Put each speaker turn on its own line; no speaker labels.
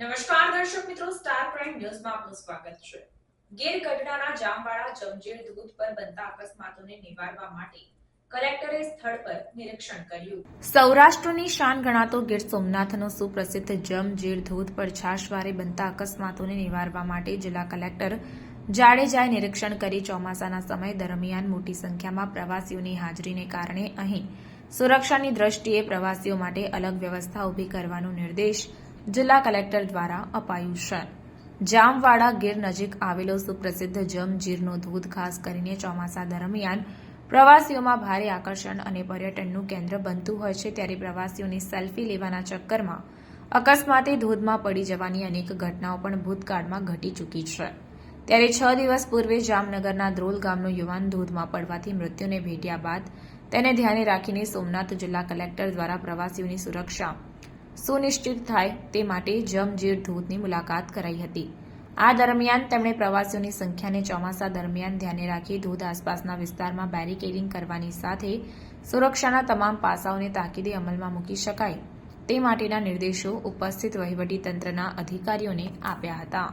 નમસ્કાર, દર્શક મિત્રો સ્ટાર પ્રાઇમ ન્યૂઝમાં આપનું સ્વાગત છે. ગીર ગઢડાના જામવાળા જમજેર ધોધ પર બનતા અકસ્માતોને નિવારવા માટે જિલ્લા કલેક્ટર જાડેજાએ નિરીક્ષણ કરી ચોમાસાના સમય દરમિયાન મોટી સંખ્યામાં પ્રવાસીઓની હાજરીને કારણે અહીં સુરક્ષાની દ્રષ્ટિએ પ્રવાસીઓ માટે અલગ વ્યવસ્થા ઊભી કરવાનો નિર્દેશ જિલ્લા કલેક્ટર દ્વારા અપાયું છે જામવાડા ગીર નજીક આવેલો સુપ્રસિદ્ધ જમજીરનો ધોધ, ખાસ કરીને ચોમાસા દરમિયાન પ્રવાસીઓમાં ભારે આકર્ષણ અને પર્યટનનું કેન્દ્ર બનતું હોય છે, ત્યારે પ્રવાસીઓની સેલ્ફી લેવાના ચક્કરમાં અકસ્માતે ધોધમાં પડી જવાની અનેક ઘટનાઓ પણ ભૂતકાળમાં ઘટી ચૂકી છે. ત્યારે છ દિવસ પૂર્વે જામનગરના ધ્રોલ ગામનો યુવાન ધોધમાં પડવાથી મૃત્યુને ભેટ્યા બાદ તેને ધ્યાને રાખીને સોમનાથ જિલ્લા કલેક્ટર દ્વારા પ્રવાસીઓની સુરક્ષા સુનિશ્ચિત થાય તે માટે જમજીર ધોધની મુલાકાત કરાઈ હતી. આ દરમિયાન તેમણે પ્રવાસીઓની સંખ્યાને ચોમાસા દરમિયાન ધ્યાને રાખી ધોધ આસપાસના વિસ્તારમાં બેરીકેડિંગ કરવાની સાથે સુરક્ષાના તમામ પાસાઓને તાકીદે અમલમાં મૂકી શકાય તે માટેના નિર્દેશો ઉપસ્થિત વહીવટીતંત્રના અધિકારીઓને આપ્યા હતા.